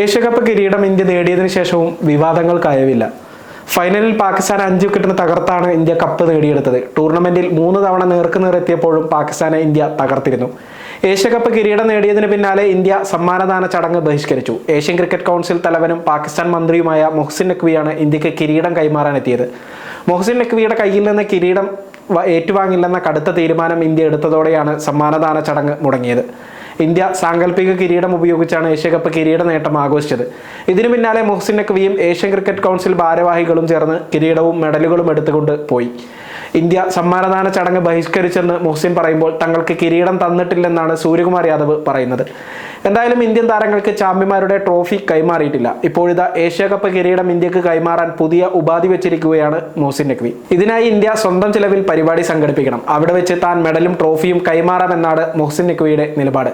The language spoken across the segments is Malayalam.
ഏഷ്യകപ്പ് കിരീടം ഇന്ത്യ നേടിയതിനു ശേഷവും വിവാദങ്ങൾ വിവാദങ്ങൾക്കായവില്ല. ഫൈനലിൽ പാകിസ്ഥാൻ അഞ്ച് വിക്കറ്റിന് തകർത്താണ് ഇന്ത്യ കപ്പ് നേടിയെടുത്തത്. ടൂർണമെന്റിൽ മൂന്ന് തവണ നേർക്കുനേർ എത്തിയപ്പോഴും പാകിസ്ഥാനെ ഇന്ത്യ തകർത്തിരുന്നു. ഏഷ്യകപ്പ് കിരീടം നേടിയതിന് പിന്നാലെ ഇന്ത്യ സമ്മാനദാന ചടങ്ങ് ബഹിഷ്കരിച്ചു. ഏഷ്യൻ ക്രിക്കറ്റ് കൗൺസിൽ തലവനും പാകിസ്ഥാൻ മന്ത്രിയുമായ മൊഹ്സിൻ നഖ്വിയാണ് ഇന്ത്യയ്ക്ക് കിരീടം കൈമാറാൻ കൈമാറാനെത്തിയത്. മൊഹ്സിൻ നഖ്വിയുടെ കയ്യിൽ നിന്ന് കിരീടം ഏറ്റുവാങ്ങില്ലെന്ന കടുത്ത തീരുമാനം ഇന്ത്യ എടുത്തതോടെയാണ് സമ്മാനദാന ചടങ്ങ് മുടങ്ങിയത്. ഇന്ത്യ സാങ്കല്പിക കിരീടം ഉപയോഗിച്ചാണ് ഏഷ്യകപ്പ് കിരീട നേട്ടം ആഘോഷിച്ചത്. ഇതിനു പിന്നാലെ മുഹ്സിൻ നഖ്വിയും ഏഷ്യൻ ക്രിക്കറ്റ് കൗൺസിൽ ഭാരവാഹികളും ചേർന്ന് കിരീടവും മെഡലുകളും എടുത്തുകൊണ്ട് പോയി. ഇന്ത്യ സമ്മാനദാന ചടങ്ങ് ബഹിഷ്കരിച്ചെന്ന് മുഹ്സിൻ പറയുമ്പോൾ തങ്ങൾക്ക് കിരീടം തന്നിട്ടില്ലെന്നാണ് സൂര്യകുമാർ യാദവ് പറയുന്നത്. എന്തായാലും ഇന്ത്യൻ താരങ്ങൾക്ക് ചാമ്പ്യന്മാരുടെ ട്രോഫി കൈമാറിയിട്ടില്ല. ഇപ്പോഴിതാ ഏഷ്യ കപ്പ് കിരീടം ഇന്ത്യയ്ക്ക് കൈമാറാൻ പുതിയ ഉപാധി വെച്ചിരിക്കുകയാണ് മോസിൻ നഖ്വി ഇതിനായി ഇന്ത്യ സ്വന്തം ചിലവിൽ പരിപാടി സംഘടിപ്പിക്കണം. അവിടെ വെച്ച് താൻ മെഡലും ട്രോഫിയും കൈമാറാമെന്നാണ് മൊഹ്സിൻ നഖ്വിയുടെ നിലപാട്.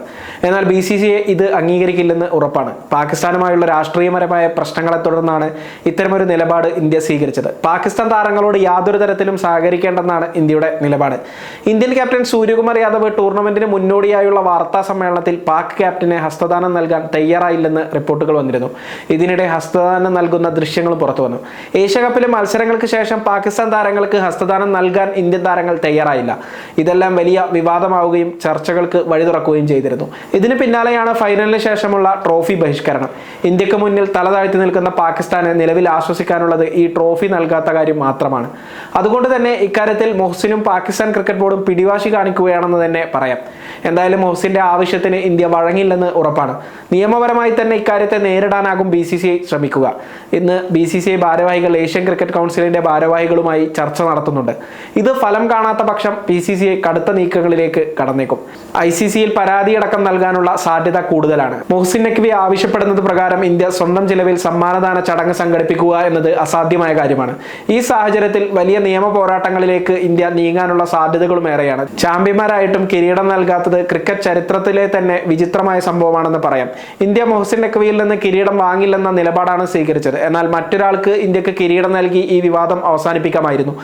എന്നാൽ ബി സി സി എ ഇത് അംഗീകരിക്കില്ലെന്ന് ഉറപ്പാണ്. പാകിസ്ഥാനുമായുള്ള രാഷ്ട്രീയപരമായ പ്രശ്നങ്ങളെ തുടർന്നാണ് ഇത്തരമൊരു നിലപാട് ഇന്ത്യ സ്വീകരിച്ചത്. പാകിസ്ഥാൻ താരങ്ങളോട് യാതൊരു തരത്തിലും സഹകരിക്കേണ്ടെന്നാണ് ഇന്ത്യയുടെ നിലപാട്. ഇന്ത്യൻ ക്യാപ്റ്റൻ സൂര്യകുമാർ യാദവ് ടൂർണമെന്റിന് മുന്നോടിയായുള്ള വാർത്താ സമ്മേളനത്തിൽ പാക് ക്യാപ്റ്റന് ഹസ്തദാനം നൽകാൻ തയ്യാറായില്ലെന്ന് റിപ്പോർട്ടുകൾ വന്നിരുന്നു. ഇതിനിടെ ഹസ്തദാനം നൽകുന്ന ദൃശ്യങ്ങൾ പുറത്തു വന്നു. ഏഷ്യകപ്പിലെ മത്സരങ്ങൾക്ക് ശേഷം പാകിസ്ഥാൻ താരങ്ങൾക്ക് ഹസ്തദാനം നൽകാൻ ഇന്ത്യൻ താരങ്ങൾ തയ്യാറായില്ല. ഇതെല്ലാം വലിയ വിവാദമാവുകയും ചർച്ചകൾക്ക് വഴി തുറക്കുകയും ചെയ്തിരുന്നു. ഇതിന് പിന്നാലെയാണ് ഫൈനലിന് ശേഷമുള്ള ട്രോഫി ബഹിഷ്കരണം. ഇന്ത്യയ്ക്ക് മുന്നിൽ തല താഴ്ത്തി നിൽക്കുന്ന പാകിസ്ഥാനെ നിലവിൽ ആശ്വസിക്കാനുള്ളത് ഈ ട്രോഫി നൽകാത്ത കാര്യം മാത്രമാണ്. അതുകൊണ്ട് തന്നെ ഇക്കാര്യത്തിൽ മൊഹ്സിനും പാകിസ്ഥാൻ ക്രിക്കറ്റ് ബോർഡും പിടിവാശി കാണിക്കുകയാണെന്ന് തന്നെ പറയാം. എന്തായാലും മൊഹ്സിന്റെ ആവശ്യത്തിന് ഇന്ത്യ വഴങ്ങില്ലെന്ന് ഉറപ്പാണ്. നിയമപരമായി തന്നെ ഇക്കാര്യത്തെ നേരിടാനാകും ബി സി സി ഐ ശ്രമിക്കുക. ഇന്ന് ബി സി സി ഐ ഭാരവാഹികൾ ഏഷ്യൻ ക്രിക്കറ്റ് കൗൺസിലിന്റെ ഭാരവാഹികളുമായി ചർച്ച നടത്തുന്നുണ്ട്. ഇത് ഫലം കാണാത്ത പക്ഷം ബി സി സി ഐ കടുത്ത നീക്കങ്ങളിലേക്ക് കടന്നേക്കും. ഐ സി സിയിൽ പരാതിയടക്കം നൽകാനുള്ള സാധ്യത കൂടുതലാണ്. മൊഹ്സിൻ നഖ്വി ആവശ്യപ്പെടുന്നത് പ്രകാരം ഇന്ത്യ സ്വന്തം ചിലവിൽ സമ്മാനദാന ചടങ്ങ് സംഘടിപ്പിക്കുക എന്നത് അസാധ്യമായ കാര്യമാണ്. ഈ സാഹചര്യത്തിൽ വലിയ നിയമ പോരാട്ടങ്ങളിലേക്ക് ഇന്ത്യ നീങ്ങാനുള്ള സാധ്യതകളും ഏറെയാണ്. ചാമ്പ്യന്മാരായിട്ടും കിരീടം നൽകാത്തത് ക്രിക്കറ്റ് ചരിത്രത്തിലെ തന്നെ വിചിത്രമായ സംഭവമാണെന്ന് പറയാം. ഇന്ത്യ മൊഹസിൻ നഖ്വിയിൽ നിന്ന് കിരീടം വാങ്ങില്ലെന്ന നിലപാടാണ് സ്വീകരിച്ചത്. എന്നാൽ മറ്റൊരാൾക്ക് ഇന്ത്യയ്ക്ക് കിരീടം നൽകി ഈ വിവാദം അവസാനിപ്പിക്കാമായിരുന്നു.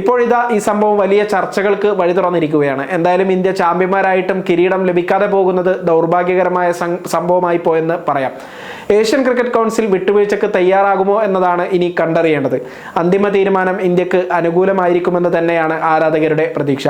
ഇപ്പോഴിതാ ഈ സംഭവം വലിയ ചർച്ചകൾക്ക് വഴി തുറന്നിരിക്കുകയാണ്. എന്തായാലും ഇന്ത്യ ചാമ്പ്യന്മാരായിട്ടും കിരീടം ലഭിക്കാതെ പോകുന്നത് ദൗർഭാഗ്യകരമായ സംഭവമായി പോയെന്ന് പറയാം. ഏഷ്യൻ ക്രിക്കറ്റ് കൗൺസിൽ വിട്ടുവീഴ്ചക്ക് തയ്യാറാകുമോ എന്നതാണ് ഇനി കണ്ടറിയേണ്ടത്. അന്തിമ തീരുമാനം ഇന്ത്യയ്ക്ക് അനുകൂലമായിരിക്കുമെന്ന് തന്നെയാണ് ആരാധകരുടെ പ്രതീക്ഷ.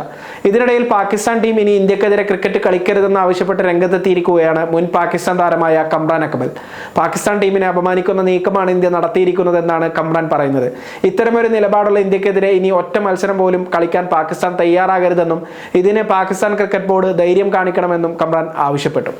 ഇതിനിടയിൽ പാകിസ്ഥാൻ ടീം ഇനി ഇന്ത്യക്കെതിരെ ക്രിക്കറ്റ് കളിക്കരുതെന്ന് ആവശ്യപ്പെട്ട് രംഗത്തെത്തിയിരിക്കുകയാണ് മുൻ പാകിസ്ഥാൻ താരമായ കമ്രാൻ അക്ബൽ. പാകിസ്ഥാൻ ടീമിനെ അപമാനിക്കുന്ന നീക്കമാണ് ഇന്ത്യ നടത്തിയിരിക്കുന്നതെന്നാണ് കമ്രാൻ പറയുന്നത്. ഇത്തരമൊരു നിലപാടുള്ള ഇന്ത്യക്കെതിരെ ഇനി ഒറ്റ മത്സരം പോലും കളിക്കാൻ പാകിസ്ഥാൻ തയ്യാറാകരുതെന്നും ഇതിന് പാകിസ്ഥാൻ ക്രിക്കറ്റ് ബോർഡ് ധൈര്യം കാണിക്കണമെന്നും കമ്രാൻ ആവശ്യപ്പെട്ടു.